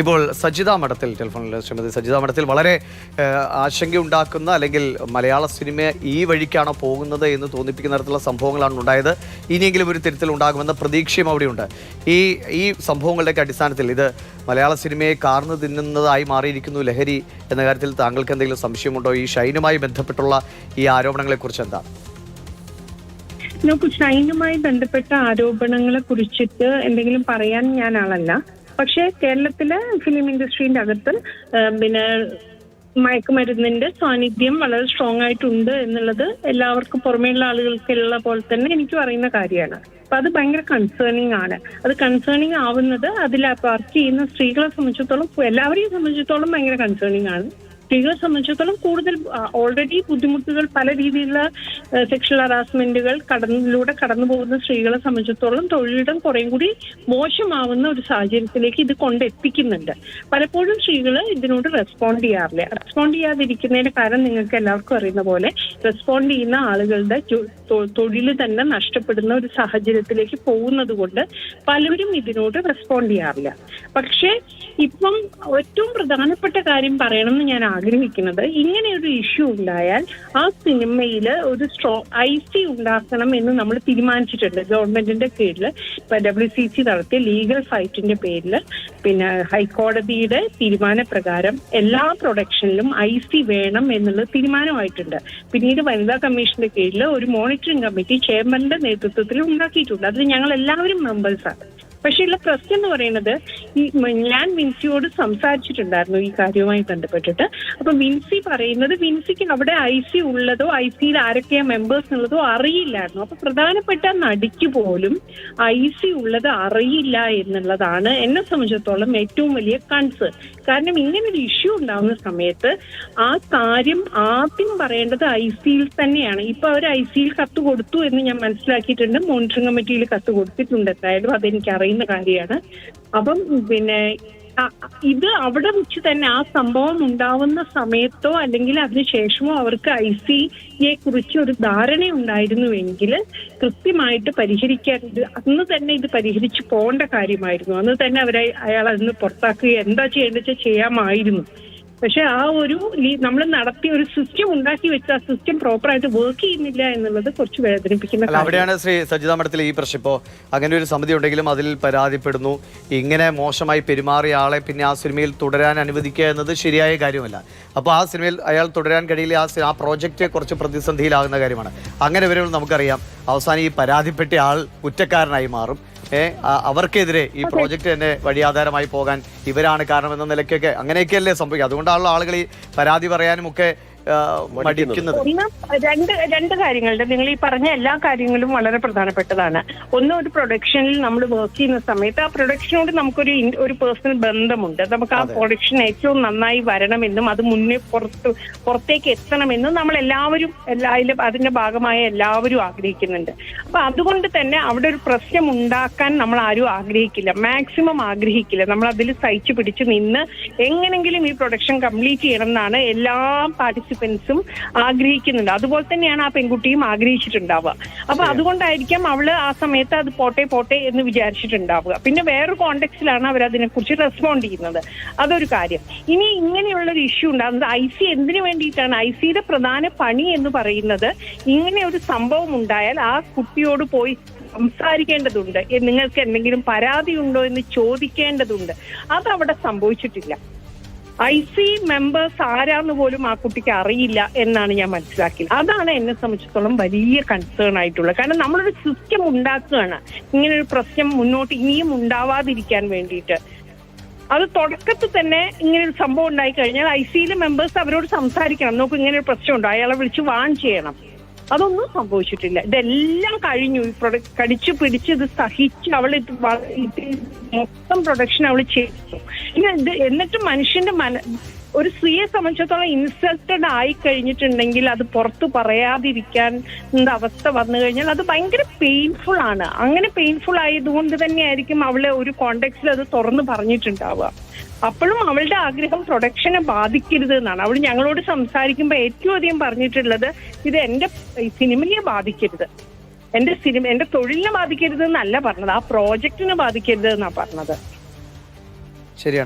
ഇപ്പോൾ സജിത മഠത്തിൽ ടെലിഫോണിൽ ശ്രീമതി സജിത മഠത്തിൽ വളരെ ആശങ്കയുണ്ടാക്കുന്ന അല്ലെങ്കിൽ മലയാള സിനിമ ഈ വഴിക്കാണോ പോകുന്നത് എന്ന് തോന്നിപ്പിക്കുന്ന തരത്തിലുള്ള സംഭവങ്ങളാണ് ഉണ്ടായത്. ഇനിയെങ്കിലും ഒരു തിരുത്തൽ ഉണ്ടാകുമെന്ന പ്രതീക്ഷയും അവിടെയുണ്ട്. ഈ ഈ സംഭവങ്ങളുടെയൊക്കെ അടിസ്ഥാനത്തിൽ ഇത് മലയാള സിനിമയെ കാർന്നു തിന്നുന്നതായി മാറിയിരിക്കുന്നു ലഹരി എന്ന കാര്യത്തിൽ താങ്കൾക്ക് എന്തെങ്കിലും സംശയമുണ്ടോ? ഈ ഷൈനുമായി ബന്ധപ്പെട്ടുള്ള ഈ ആരോപണങ്ങളെക്കുറിച്ച് എന്താ? നോക്കൂ ഷൈനുമായി ബന്ധപ്പെട്ട ആരോപണങ്ങളെ കുറിച്ചിട്ട് എന്തെങ്കിലും പറയാൻ ഞാൻ ആളല്ല. പക്ഷേ കേരളത്തിലെ ഫിലിം ഇൻഡസ്ട്രീന്റെ അകത്ത് പിന്നെ മയക്കുമരുന്നിന്റെ സാന്നിധ്യം വളരെ സ്ട്രോങ് ആയിട്ടുണ്ട് എന്നുള്ളത് എല്ലാവർക്കും പുറമേയുള്ള ആളുകൾക്കുള്ള പോലെ തന്നെ എനിക്ക് പറയുന്ന കാര്യമാണ്. അപ്പൊ അത് ഭയങ്കര കൺസേണിങ് ആണ്. അത് കൺസേണിങ് ആവുന്നത് അതിൽ വർക്ക് ചെയ്യുന്ന സ്ത്രീകളെ സംബന്ധിച്ചിടത്തോളം എല്ലാവരെയും സംബന്ധിച്ചിടത്തോളം ഭയങ്കര കൺസേണിങ് ആണ്. സ്ത്രീകളെ സംബന്ധിച്ചിടത്തോളം കൂടുതൽ ഓൾറെഡി ബുദ്ധിമുട്ടുകൾ പല രീതിയിലുള്ള സെക്ഷൽ ഹറാസ്മെന്റുകൾ കടന്നിലൂടെ കടന്നു പോകുന്ന സ്ത്രീകളെ സംബന്ധിച്ചിടത്തോളം തൊഴിലിടം കുറേം കൂടി മോശമാവുന്ന ഒരു സാഹചര്യത്തിലേക്ക് ഇത് കൊണ്ടെത്തിക്കുന്നുണ്ട്. പലപ്പോഴും സ്ത്രീകൾ ഇതിനോട് റെസ്പോണ്ട് ചെയ്യാറില്ല. റെസ്പോണ്ട് ചെയ്യാതിരിക്കുന്നതിന്റെ കാരണം നിങ്ങൾക്ക് എല്ലാവർക്കും അറിയുന്ന പോലെ റെസ്പോണ്ട് ചെയ്യുന്ന ആളുകളുടെ തൊഴിൽ തന്നെ നഷ്ടപ്പെടുന്ന ഒരു സാഹചര്യത്തിലേക്ക് പോകുന്നത് കൊണ്ട് പലരും ഇതിനോട് റെസ്പോണ്ട് ചെയ്യാറില്ല. പക്ഷേ ഇപ്പം ഏറ്റവും പ്രധാനപ്പെട്ട കാര്യം പറയണമെന്ന് ഞാൻ ആഗ്രഹിക്കുന്നത് ഇങ്ങനെ ഒരു ഇഷ്യൂ ഉണ്ടായാൽ ആ സിനിമയിൽ ഒരു സ്ട്രോ ഐ സി ഉണ്ടാക്കണം എന്ന് നമ്മൾ തീരുമാനിച്ചിട്ടുണ്ട്. ഗവൺമെന്റിന്റെ കീഴിൽ ഇപ്പൊ ഡബ്ല്യു സി സി നടത്തിയ ലീഗൽ ഫൈറ്റിന്റെ പേരിൽ പിന്നെ ഹൈക്കോടതിയുടെ തീരുമാനപ്രകാരം എല്ലാ പ്രൊഡക്ഷനിലും ഐ സി വേണം എന്നുള്ള തീരുമാനമായിട്ടുണ്ട്. പിന്നീട് വനിതാ കമ്മീഷന്റെ കീഴിൽ ഒരു മോണിറ്ററിംഗ് കമ്മിറ്റി ചെയർമാന്റെ നേതൃത്വത്തിൽ ഉണ്ടാക്കിയിട്ടുണ്ട്. അതിൽ ഞങ്ങൾ എല്ലാവരും മെമ്പേഴ്സാണ് പക്ഷേ ഉള്ള പ്രശ്നം എന്ന് പറയുന്നത് ഈ ഞാൻ വിൻസിയോട് സംസാരിച്ചിട്ടുണ്ടായിരുന്നു ഈ കാര്യവുമായി ബന്ധപ്പെട്ടിട്ട്. അപ്പൊ വിൻസി പറയുന്നത് വിൻസിക്ക് അവിടെ ഐ സി ഉള്ളതോ ഐ സിയിൽ ആരൊക്കെയാ മെമ്പേഴ്സ് ഉള്ളതോ അറിയില്ലായിരുന്നു. അപ്പൊ പ്രധാനപ്പെട്ട നടിക്ക് പോലും ഐ സി ഉള്ളത് അറിയില്ല എന്നുള്ളതാണ് എന്നെ സംബന്ധിച്ചിടത്തോളം ഏറ്റവും വലിയ കൺസേൺ കാരണം ഇങ്ങനെ ഒരു ഇഷ്യൂ ഉണ്ടാവുന്ന സമയത്ത് ആ കാര്യം ആദ്യം പറയേണ്ടത് ഐ സിയിൽ തന്നെയാണ്. ഇപ്പൊ അവർ ഐ സിയിൽ കത്ത് കൊടുത്തു എന്ന് ഞാൻ മനസ്സിലാക്കിയിട്ടുണ്ട്. മോണിറ്ററിംഗ് കമ്മിറ്റിയിൽ കത്ത് കൊടുത്തിട്ടുണ്ട്. എന്തായാലും അതെനിക്ക് അറിയുന്ന കാര്യമാണ്. അപ്പം പിന്നെ ഇത് അവിടെ വെച്ച് തന്നെ ആ സംഭവം ഉണ്ടാവുന്ന സമയത്തോ അല്ലെങ്കിൽ അതിനുശേഷമോ അവർക്ക് ഐ സിയെ കുറിച്ച് ഒരു ധാരണ ഉണ്ടായിരുന്നുവെങ്കിൽ കൃത്യമായിട്ട് പരിഹരിക്കാൻ ഇത് അന്ന് തന്നെ ഇത് പരിഹരിച്ചു പോകേണ്ട കാര്യമായിരുന്നു. അന്ന് തന്നെ അവരെ അയാൾ അതിന് പുറത്താക്കുക എന്താ ചെയ്യേണ്ടത് വെച്ചാൽ ചെയ്യാമായിരുന്നു. പക്ഷെ ആ ഒരു നമ്മൾ നടത്തിയ ഒരു സിസ്റ്റം ഉണ്ടാക്കി വെച്ച ആ സിസ്റ്റം പ്രോപ്പറായിട്ട് വർക്ക് ചെയ്യുന്നില്ല എന്നുള്ളത് കുറച്ച് വേദനിപ്പിക്കുന്ന അവിടെയാണ് ശ്രീ സജിത മഠത്തിൽ ഈ പ്രശ്നം. ഇപ്പോ അങ്ങനെ ഒരു സമിതി ഉണ്ടെങ്കിലും അതിൽ പരാതിപ്പെടുന്നു. ഇങ്ങനെ മോശമായി പെരുമാറിയ ആളെ പിന്നെ ആ സിനിമയിൽ തുടരാൻ അനുവദിക്കുക എന്നത് ശരിയായ കാര്യമല്ല. അപ്പോൾ ആ സിനിമയിൽ അയാൾ തുടരാൻ കഴിയില്ല ആ ആ പ്രോജക്റ്റ് കുറച്ച് പ്രതിസന്ധിയിലാകുന്ന കാര്യമാണ്. അങ്ങനെ വരുമ്പോൾ നമുക്കറിയാം അവസാനം ഈ പരാതിപ്പെട്ട ആൾ കുറ്റക്കാരനായി മാറും. അവർക്കെതിരെ ഈ പ്രോജക്റ്റ് തന്നെ വഴിയാധാരമായി പോകാൻ ഇവരാണ് കാരണമെന്ന എന്ന നിലയ്ക്കൊക്കെ അങ്ങനെയൊക്കെയല്ലേ സംഭവിക്കുക. അതുകൊണ്ടാണല്ലോ ആളുകൾ ഈ പരാതി പറയാനും ഒക്കെ മടിക്കുന്നത്. ഒന്ന് രണ്ട് രണ്ട് കാര്യങ്ങളുണ്ട്. നിങ്ങൾ ഈ പറഞ്ഞ എല്ലാ കാര്യങ്ങളും വളരെ പ്രധാനപ്പെട്ടതാണ്. ഒന്ന് ഒരു പ്രൊഡക്ഷനിൽ നമ്മൾ വർക്ക് ചെയ്യുന്ന സമയത്ത് ആ പ്രൊഡക്ഷനോട് നമുക്കൊരു ഇൻ- ഒരു പേഴ്സണൽ ബന്ധമുണ്ട്. നമുക്ക് ആ പ്രൊഡക്ഷൻ ഏറ്റവും നന്നായി വരണമെന്നും അത് മുന്നേ പുറത്ത് പുറത്തേക്ക് എത്തണമെന്നും നമ്മൾ എല്ലാവരും എല്ലാവരും അതിന്റെ ഭാഗമായ എല്ലാവരും ആഗ്രഹിക്കുന്നുണ്ട്. അപ്പൊ അതുകൊണ്ട് തന്നെ അവിടെ ഒരു പ്രശ്നം ഉണ്ടാക്കാൻ നമ്മൾ ആരും ആഗ്രഹിക്കില്ല. മാക്സിമം ആഗ്രഹിക്കില്ല. നമ്മൾ അതിൽ സഹിച്ചു പിടിച്ച് നിന്ന് എങ്ങനെങ്കിലും ഈ പ്രൊഡക്ഷൻ കംപ്ലീറ്റ് ചെയ്യണം എന്നാണ് എല്ലാ പാർട്ടിസിപ്പൻസും ആഗ്രഹിക്കുന്നുണ്ട്. അതുപോലെ തന്നെയാണ് ആ പെൺകുട്ടിയും ആഗ്രഹിച്ചിട്ടുണ്ടാവുക. അപ്പൊ അതുകൊണ്ടായിരിക്കാം അവൾ ആ സമയത്ത് അത് പോട്ടെ പോട്ടെ എന്ന് വിചാരിച്ചിട്ടുണ്ടാവുക. പിന്നെ വേറൊരു കോണ്ടെക്സ്റ്റിലാണ് അവർ അതിനെക്കുറിച്ച് റെസ്പോണ്ട് ചെയ്യുന്നത്. അതൊരു കാര്യം. ഇനി ഇങ്ങനെയുള്ള ഒരു ഇഷ്യൂ ഉണ്ടാകുന്നത് ഐ സി എന്തിനു വേണ്ടിയിട്ടാണ്? ഐ സിയുടെ പ്രധാന പണി എന്ന് പറയുന്നത് ഇങ്ങനെ ഒരു സംഭവം ഉണ്ടായാൽ ആ കുട്ടിയോട് പോയി സംസാരിക്കേണ്ടതുണ്ട്. നിങ്ങൾക്ക് എന്തെങ്കിലും പരാതി ഉണ്ടോ എന്ന് ചോദിക്കേണ്ടതുണ്ട്. അതവിടെ സംഭവിച്ചിട്ടില്ല. ഐ സി മെമ്പേഴ്സ് ആരാന്ന് പോലും ആ കുട്ടിക്ക് അറിയില്ല എന്നാണ് ഞാൻ മനസ്സിലാക്കിയത്. അതാണ് എന്നെ സംബന്ധിച്ചിടത്തോളം വലിയ കൺസേൺ ആയിട്ടുള്ളത് കാരണം നമ്മളൊരു സിസ്റ്റം ഉണ്ടാക്കുകയാണ്. ഇങ്ങനെ ഒരു പ്രശ്നം മുന്നോട്ട് ഇനിയും ഉണ്ടാവാതിരിക്കാൻ വേണ്ടിയിട്ട്. അത് തുടക്കത്തിൽ തന്നെ ഇങ്ങനെ ഒരു സംഭവം ഉണ്ടായി കഴിഞ്ഞാൽ ഐ സിയിലെ മെമ്പേഴ്സ് അവരോട് സംസാരിക്കണം. നോക്കും ഇങ്ങനെ ഒരു പ്രശ്നമുണ്ടോ. അയാളെ വിളിച്ച് വാൺ ചെയ്യണം. അതൊന്നും സംഭവിച്ചിട്ടില്ല. ഇതെല്ലാം കഴിഞ്ഞു. ഈ പ്രൊഡക്റ്റ് കടിച്ചു പിടിച്ച് ഇത് സഹിച്ച് അവൾ മൊത്തം പ്രൊഡക്ഷൻ അവൾ ചെയ്തു. ഇനി ഇത് എന്നിട്ട് മനുഷ്യന്റെ മന ഒരു സ്ത്രീയെ സംബന്ധിച്ചിടത്തോളം ഇൻസൾട്ടഡ് ആയി കഴിഞ്ഞിട്ടുണ്ടെങ്കിൽ അത് പുറത്തു പറയാതിരിക്കാൻ അവസ്ഥ വന്നു കഴിഞ്ഞാൽ അത് ഭയങ്കര പെയിൻഫുൾ ആണ്. അങ്ങനെ പെയിൻഫുൾ ആയതുകൊണ്ട് തന്നെയായിരിക്കും അവളെ ഒരു കോണ്ടെക്സ്റ്റിൽ അത് തുറന്നു പറഞ്ഞിട്ടുണ്ടാവുക. അപ്പോഴും അവളുടെ ആഗ്രഹം പ്രൊഡക്ഷനെ ബാധിക്കരുത് എന്നാണ്. അവൾ ഞങ്ങളോട് സംസാരിക്കുമ്പോൾ ഏറ്റവും അധികം പറഞ്ഞിട്ടുള്ളത് ഇത് എന്റെ സിനിമയെ ബാധിക്കരുത്. എന്റെ സിനിമ എന്റെ തൊഴിലിനെ ബാധിക്കരുത് എന്നല്ല പറഞ്ഞത്. ആ പ്രോജക്റ്റിനെ ബാധിക്കരുത് എന്നാ പറഞ്ഞത്. ശരിയാണ്.